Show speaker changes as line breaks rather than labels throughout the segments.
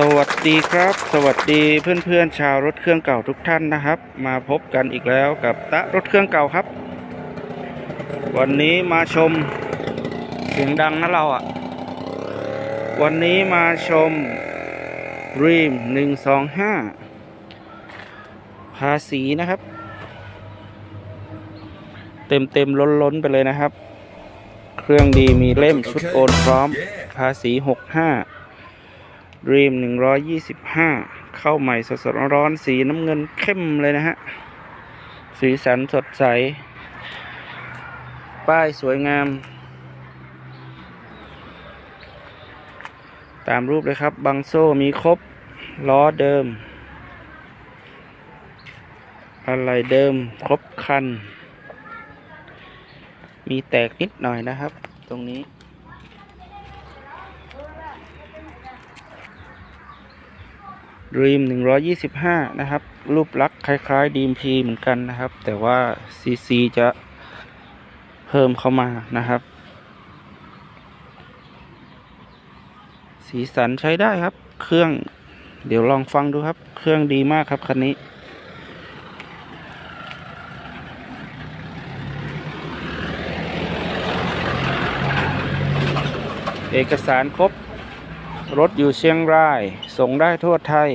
สวัสดีครับ สวัสดีเพื่อนๆชาวรถเครื่องเก่าทุกท่านนะครับ มาพบกันอีกแล้วกับตะรถเครื่องเก่าครับ วันนี้มาชมเสียงดังนะเราอะ่ะ วันนี้มาชมรีมหนึ่งสองห้าภาษีนะครับ เต็มเต็มล้นล้นๆไปเลยนะครับ เครื่องดีมีเล่มชุดโอนพร้อม ภาษีหกห้า รีมหนึ่งร้อยยี่สิบห้าเข้าใหม่สดสดๆร้อนสีน้ำเงินเข้มเลยนะฮะ สีสันสดใส ป้ายสวยงาม ตามรูปเลยครับ บังโซ่มีครบ ล้อเดิม อะไรเดิมครบคัน มีแตกนิดหน่อยนะครับ ตรงนี้ ดีม125 นะครับ รูปลักษณ์คล้ายๆดีมพีเหมือนกันนะครับ แต่ว่าซีซีจะเพิ่มเข้ามานะครับ สีสันใช้ได้ครับ เครื่องเดี๋ยวลองฟังดูครับ เครื่องดีมากครับคันนี้เอกสารครบ รถอยู่เชียงราย ส่งได้ทั่วไทย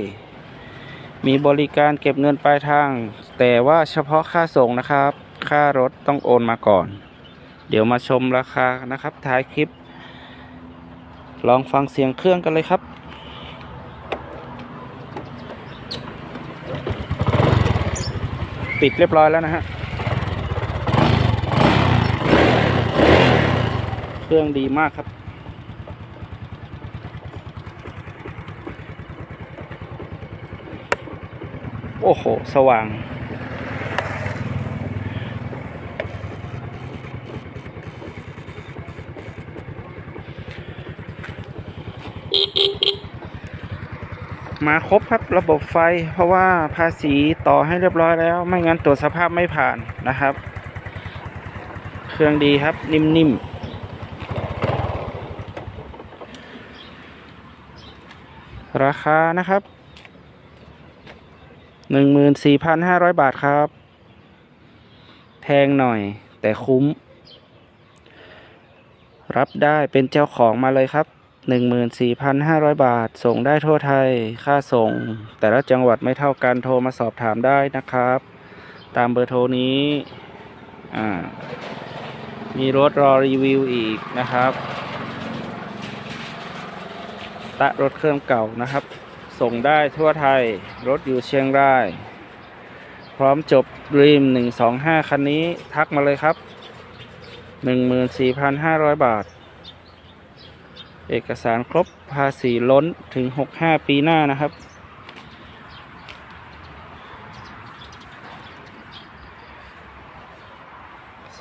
มีบริการเก็บเงินปลายทาง แต่ว่าเฉพาะค่าส่งนะครับ ค่ารถต้องโอนมาก่อน เดี๋ยวมาชมราคานะครับ ท้ายคลิป ลองฟังเสียงเครื่องกันเลยครับปิดเรียบร้อยแล้วนะฮะ เครื่องดีมากครับ โอ้โห สว่าง มาครบครับระบบไฟ เพราะว่าภาษีต่อให้เรียบร้อยแล้ว ไม่งั้นตรวจสภาพไม่ผ่านนะครับ เครื่องดีครับนิ่มๆราคานะครับ หนึ่งหมื่นสี่พันห้าร้อยบาทครับ แพงหน่อย แต่คุ้ม รับได้เป็นเจ้าของมาเลยครับหนึ่งหมื่นสี่พันห้าร้อยบาท ส่งได้ทั่วไทย ค่าส่ง แต่ละจังหวัดไม่เท่ากันโทรมาสอบถามได้นะครับ ตามเบอร์โทรนี้อ่ามีรถรอรีวิวอีกนะครับ ตะรถเครื่องเก่านะครับ ส่งได้ทั่วไทย รถอยู่เชียงราย พร้อมจบรีม 125 คันนี้ทักมาเลยครับ 14,500 บาท เอกสารครบภาษีล้นถึง 65 ปีหน้านะครับ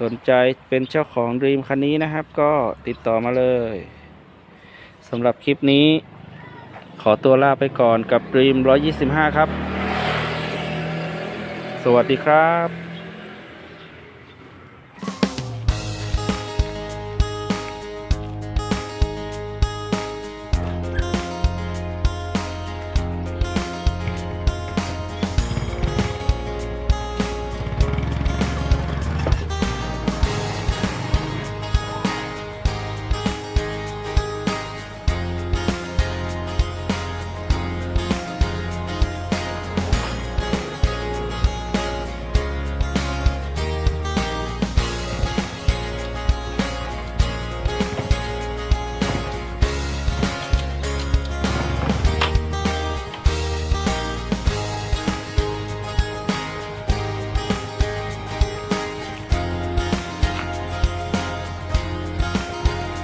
สนใจเป็นเจ้าของดรีมคันนี้นะครับ ก็ติดต่อมาเลยสำหรับคลิปนี้ ขอตัวลาไปก่อนกับ Dream 125 ครับ สวัสดีครับ